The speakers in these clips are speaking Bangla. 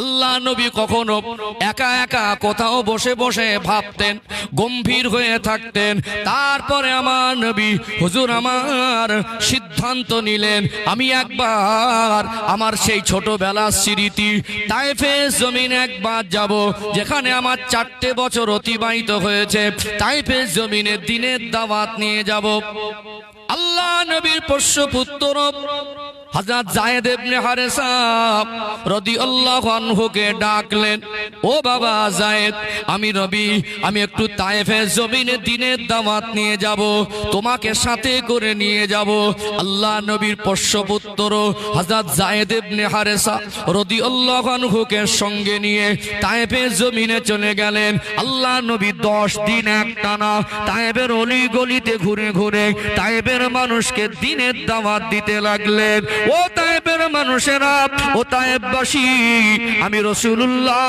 আল্লাহ নবী কখনো একা একা কোথাও বসে বসে ভাবতেন, গম্ভীর হয়ে থাকতেন। তারপরে আমার নবী, হুজুর, আমার সিদ্ধান্ত নিলেন, আমি একবার আমার সেই ছোটবেলার স্মৃতি তাইফে জমিন একবার যাব, যেখানে আমার চারটে বছর অতিবাহিত হয়েছে। তাইফে জমিনের দিনের দাওয়াত নিয়ে যাব। আল্লাহ নবীর পোষ্য পুত্র হযরত জায়েদ ইবনে হারেসা রাদিয়াল্লাহু আনহুকে ডাকলেন, ও বাবা জায়েদ আমি রবি, আমি একটু তায়েফের জমিনে দিনের দাওয়াত নিয়ে যাব, তোমাকে সাথে করে নিয়ে যাব। আল্লাহ নবীর পোষ্যপুত্র হযরত জায়েদ ইবনে হারেসা রাদিয়াল্লাহু আনহুকে সঙ্গে নিয়ে তায়েফের জমিনে চলে গেলেন। আল্লাহ নবী দশ দিন একটানা তায়েবের অলি গলিতে ঘুরে ঘুরে তায়েবের মানুষকে দিনের দাওয়াত দিতে লাগলেন। ও তায়েবের মানুষেরা, ও তায়েববাসী, আমি রসুল্লাহ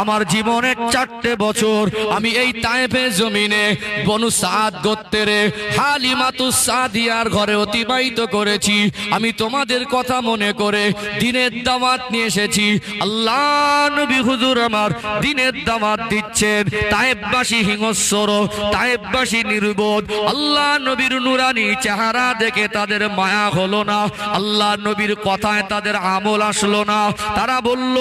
আমার জীবনের চারটে বছর আমি এই তায়েবের জমিনে বনু সাদ গোত্তেরে হালিমাতু সাদিয়ার ঘরে অতিবাহিত করেছি। আমি তোমাদের কথা মনে করে দিনের দাওয়াত নিয়ে এসেছি। আল্লাহ নবী হুজুর আমার দিনের দাওয়াত দিচ্ছেন। তায়েববাসী হিংস্র, তায়েববাসী নির্বোধ। আল্লাহ নবীর নুরানি চেহারা দেখে তাদের মায়া হলো না। আল্লাহ নবীর কথায় তাদের আমল আসলো না। তারা বলল,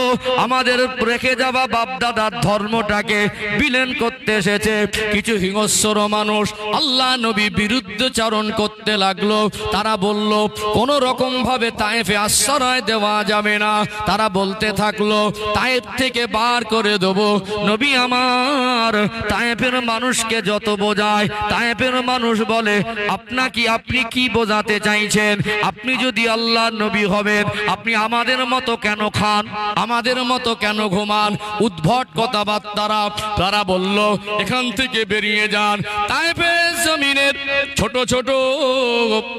আমাদের রেখে যাওয়া বাপদাদার ধর্মটাকে বিলেন করতে এসেছে। কিছু হিংস্র মানুষ আল্লাহ নবী বিরুদ্ধচারণ করতে লাগল। তারা বলল কোন রকম ভাবে তায়েফে আশ্রয় দেওয়া যাবে না। তারা বলতে থাকল, তায়েফ থেকে বার করে দেবো। নবী আমার, তায়েফের মানুষকে যত বোঝায়, তায়েফের মানুষ বলে, আপনাকে আপনি কি বোঝাতে চাইছেন? আপনি যদি আল্লাহ নবী হবেন। আপনি আমাদের মতো কেন খান? আমাদের মতো কেন ঘুমান? উদ্ভট কথাবার্তারা তারা বলল, এখান থেকে বেরিয়ে যান। তাইফের জমিনের ছোট ছোট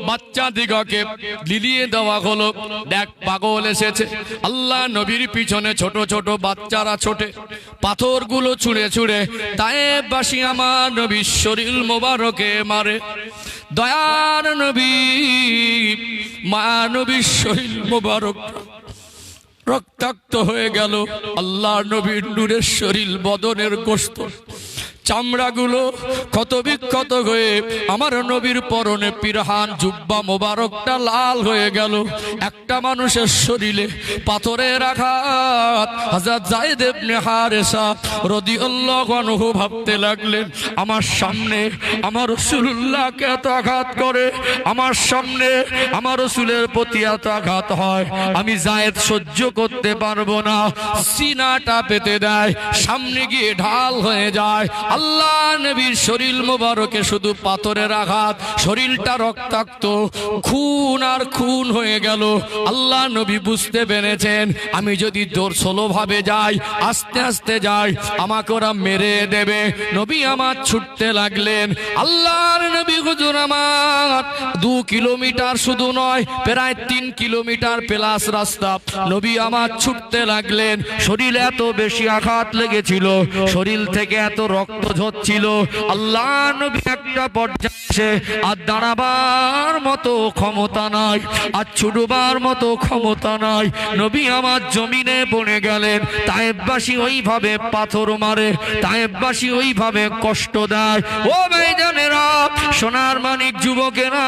বাচ্চা দিগকে লিলিয়ে দেওয়া হলো। দেখ, পাগল এসেছে। আল্লাহ নবীর পিছনে ছোট ছোট বাচ্চারা ছোটে। পাথরগুলো ছুঁড়ে ছুঁড়ে তায়েববাসী আমার নবীর শরীর মোবারকে মারে। দয়ার নবী মা শৈল মোবারক রক্তাক্ত হয়ে গেল। আল্লাহ নবীর নূরের শরীর বদনের গোস্ত। চামড়াগুলো ক্ষত বিক্ষত হয়ে আমার নবীর পরনে পিরহান, জুব্বা মোবারকটা লাল হয়ে গেল। একটা মানুষের শরীরে পাথরের আঘাত। হাজার জায়দ ইবনে হারেসা রাদিয়াল্লাহু আনহু ভাবতে লাগলেন, আমার সামনে আমার রাসূলুল্লাহকে এত আঘাত করে, আমার সামনে আমার রসুলের প্রতি এত আঘাত হয়, আমি জায়েদ সহ্য করতে পারব না। সিনাটা পেতে দেয়, সামনে গিয়ে ঢাল হয়ে যায়। আল্লাহ নবীর শরীর মোবারকে শুধু পাথরের আঘাত, শরীরটা রক্তাক্ত, খুন আর খুন হয়ে গেল। আল্লাহ নবী বুঝতে পেরেছেন, আমি যদি দোর ভাবে যাই, আস্তে আস্তে যাই, আমাকে ওরা মেরে দেবে। নবী আমার ছুটতে লাগলেন। আল্লাহর নবী হুজুর আমার, দু কিলোমিটার শুধু নয়, প্রায় তিন কিলোমিটার প্লাস রাস্তা। নবী আমার ছুটতে লাগলেন, শরীরে এত বেশি আঘাত লেগেছিল, শরীর থেকে এত রক্ত ঝরছিল আল্লাহ নবী একটা পর্যায়ে আর দাঁড়াবার মতো ক্ষমতা নাই, আর ছুটবার মতো ক্ষমতা নাই। নবী আমার জমিনে পড়ে গেলেন, তায়েববাসী ওইভাবে পাথর মারে, তায়েববাসী ওইভাবে কষ্ট দেয়। ও ভাইজানেরা, সোনার মানিক যুবকেরা,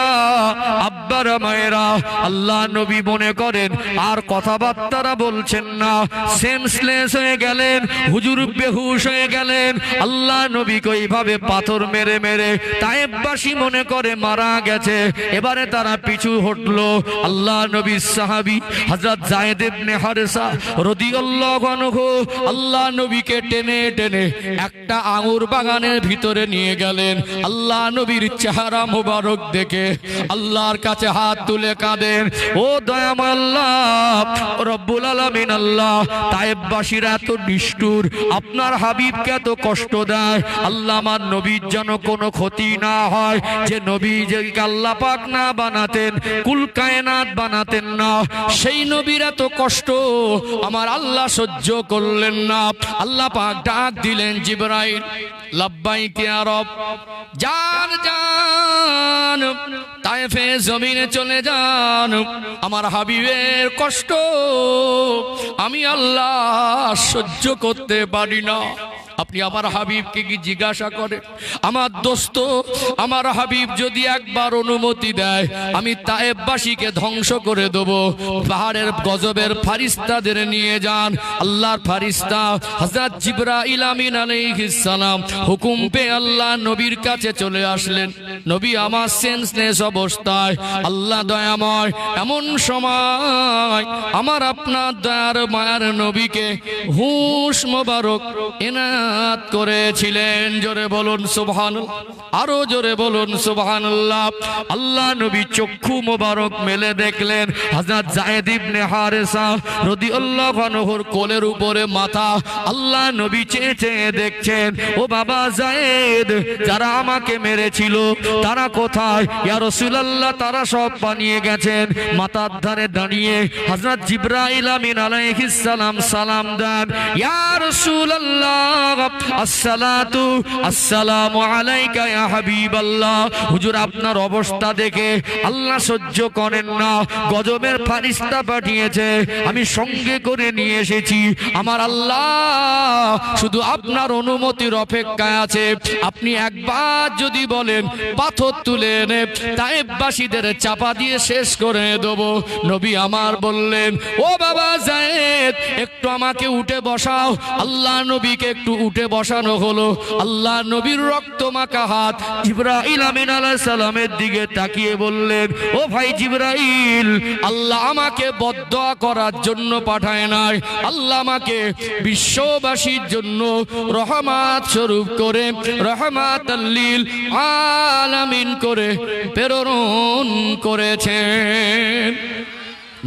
আব্বারা, মায়েরা, আল্লাহ নবী মনে করেন, আর কথাবার্তারা বলছেন না। সেন্সলেস হয়ে গেলেন, হুজুর বেহুশ হয়ে গেলেন। আল্লাহ নবীকে ওইভাবে পাথর মেরে মেরে তায়েববাসী মনে করে মারা গেছে। এবারে তারা পিছু হটলো আল্লাহ নবীর সাহাবি হযরত জায়েদ ইবনে হারেসা রাদিয়াল্লাহু আনহু। আল্লাহ নবীকে টেনে টেনে একটা আঙুর বাগানের ভিতরে নিয়ে গেলেন। আল্লাহ নবীর চেহারা মোবারক দেখে আল্লাহর কাছে হাত তুলে কাঁদেন। ও দয়াময় আল্লাহ, রব্বুল আলামিন আল্লাহ, তায়েববাসীরা এত নিষ্ঠুর, আপনার হাবিবকে এত কষ্ট দেয়। আল্লাহ আমার নবীর যেন কোনো ক্ষতি না হয়। যে নবী যে আল্লাহ পাক না বানাতেন, কুল কায়নাত বানাতেন না। সেই নবীর এত কষ্ট, আমার আল্লাহ সহ্য করলেন না। আল্লাহ পাক ডাক দিলেন জিবরাইল, লাব্বাইকে আরব যান যান তাইফে জমিনে চলে যান। আমার হাবিবের কষ্ট, আমি আল্লাহ সহ্য করতে পারি না। আপনি আমার হাবিবকে কি জিজ্ঞাসা করেন? আমার দোস্ত, আমার হাবিব যদি একবার অনুমতি দেয়, আমি তায়েববাসীকে ধ্বংস করে দেব। পাহাড়ের গজবের ফারিস্তাদের নিয়ে যান। আল্লাহর ফারিস্তা হযরত জিবরাইল আমিন আলাইহিস সালাম হুকুম পেয়ে আল্লাহ নবীর কাছে চলে আসলেন। নবী আমার সেন্সলেস অবস্থায়, আল্লাহ দয়াময়, এমন সময় আমার আপনার দয়ার মায়ার নবীকে হুশ মোবারক এনাত করেছিলেন। জোরে বলুন সুবহান আরও জোরে বলুন সুবহান আল্লাহ নবী চক্ষু মোবারক মেলে দেখলেন। হযরত জায়েদ ইবনে হারেসা রাদিয়াল্লাহু আনহুর কোলের উপরে মাথা আল্লাহ নবী চেয়ে চেয়ে দেখছেন, ও বাবা জায়েদ যারা আমাকে মেরেছিল, তারা কোথায়? ইয়া রাসূলুল্লাহ, তারা সব পানিয়ে গেছেন। মাথার ধারে দাঁড়িয়ে হযরত জিবরাইল আমিন আলাইহিস সালাম সালাম দেন, ইয়া রাসূলুল্লাহ আপনার অবস্থা দেখে আল্লাহ সহ্য করেন না, গজবের ফারিস্তা পাঠিয়েছে, আমি সঙ্গে করে নিয়ে এসেছি। আমার আল্লাহ শুধু আপনার অনুমতির অপেক্ষায় আছে। আপনি একবার যদি বলেন, পাথর তুলে এনে তাইবাসীদের চাপা দিয়ে শেষ করে দেব। নবী আমার বললেন, ও বাবা জায়েদ, একটু আমাকে উঠে বসাও। আল্লাহ নবীকে একটু উঠে বসানো হলো। আল্লাহ নবীর রক্ত মাখা হাত ইব্রাহিম আমিন আলাইহিস সালামের দিকে তাকিয়ে বললেন, ও ভাই জিব্রাইল, আল্লাহ আমাকে বদদোয়া করার জন্য পাঠায় নাই। আল্লাহ আমাকে বিশ্ববাসীর জন্য রহমাত স্বরূপ করে, রহমাত আল্লিল আলামিন করে প্রেরণ করেছেন।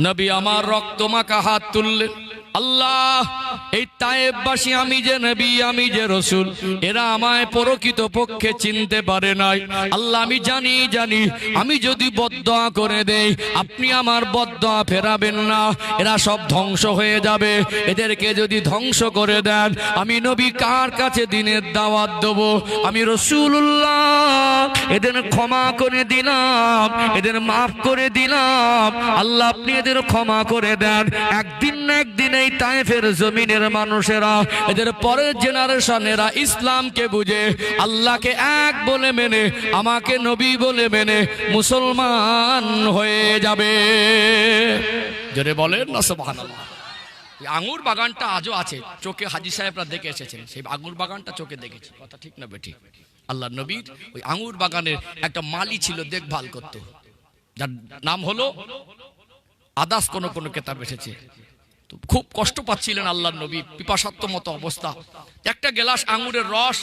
নবী আমার রক্ত মাখা হাত তুললেন। আল্লাহ, এই তায়েববাসী আমি যে নবী, আমি যে রসুল, এরা আমায় প্রকৃত পক্ষে চিনতে পারে নাই। আল্লাহ, আমি জানি জানি, আমি যদি বদদোয়া করে দেই, আপনি আমার বদদোয়া ফেরাবেন না। এরা সব ধ্বংস হয়ে যাবে। এদেরকে যদি ধ্বংস করে দেন, আমি নবী কার কাছে দিনের দাওয়াত দেব? আমি রসুল্লাহ এদের ক্ষমা করে দিলাম, এদের মাফ করে দিলাম। আল্লাহ, আপনি এদের ক্ষমা করে দেন। একদিন না একদিন এই তাইফের জমিনের মানুষেরা, এদের পরের জেনারেশনেরা ইসলামকে বুঝে, আল্লাহকে এক বলে মেনে, আমাকে নবী বলে মেনে মুসলমান হয়ে যাবে। যদি বলেন না, সুবহানাল্লাহ। আঙুর বাগানটা আজও আছে, চোখে হাজি সাহেবরা দেখে এসেছেন, সেই আঙুর বাগানটা চোখে দেখেছি। কথা ঠিক না বেঠিক? আল্লাহ নবীর ওই আঙুর বাগানের একটা মালি ছিল দেখভাল করত। যার নাম হলো আদাস কোন কোন কেতাব এসেছে। খুব কষ্ট পাচ্ছিলেন আল্লাহ নবী, পিপাসাত্ম মতো অবস্থা। একটা গেলাস আঙুরের রস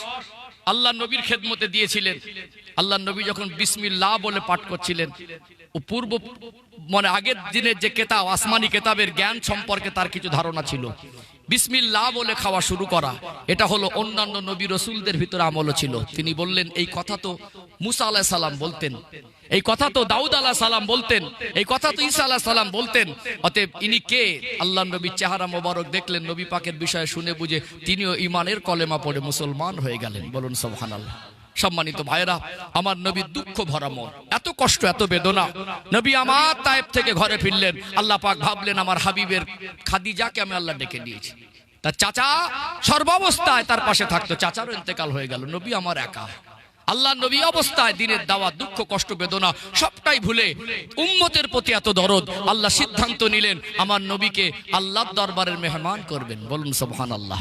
আল্লাহ নবীর খেদমতে দিয়েছিলেন। আল্লাহ নবী যখন বিসমিল্লাহ বলে পাঠ করছিলেন, ও পূর্ব মানে আগের দিনের যে কেতাব, আসমানি কেতাবের জ্ঞান সম্পর্কে তার কিছু ধারণা ছিল। বিসমিল্লাহ বলে খাওয়া শুরু করা, এটা হলো অন্যান্য নবী রসুলদের ভিতরে আমলও ছিল। তিনি বললেন, এই কথা তো মুসা আলাহ সালাম বলতেন। এই কথা তো দাউদ আলাহ সালাম বলতেন, এই কথা তো ঈসা আলাহ সালাম বলতেন। অতএব ইনি কে? আল্লাহ নবীর চেহারা মোবারক দেখলেন, নবী পাকের বিষয়ে শুনে বুঝে তিনিও ইমানের কলেমা পড়ে মুসলমান হয়ে গেলেন। বলুন আল্লাহ সম্মানিত ভাইরা আমার নবীর দুঃখ ভরা মন, এত কষ্ট, এত বেদনা। নবী আমার তায়েব থেকে ঘরে ফিরলেন। আল্লাহ পাক ভাবলেন, আমার হাবিবের খাদিজাকে আমি আল্লাহ ডেকে নিয়েছি। তার চাচা সর্বাবস্থায় তার পাশে থাকতো, চাচারও ইন্তেকাল হয়ে গেল, নবী আমার একা। আল্লাহ নবী অবস্থায় দিনের দাওয়া দুঃখ, কষ্ট, বেদনা, সবটাই ভুলে উম্মতের প্রতি এত দরদ, আল্লাহ সিদ্ধান্ত নিলেন, আমার নবীকে আল্লাহর দরবারের মেহমান করবেন। বলুন সবহান আল্লাহ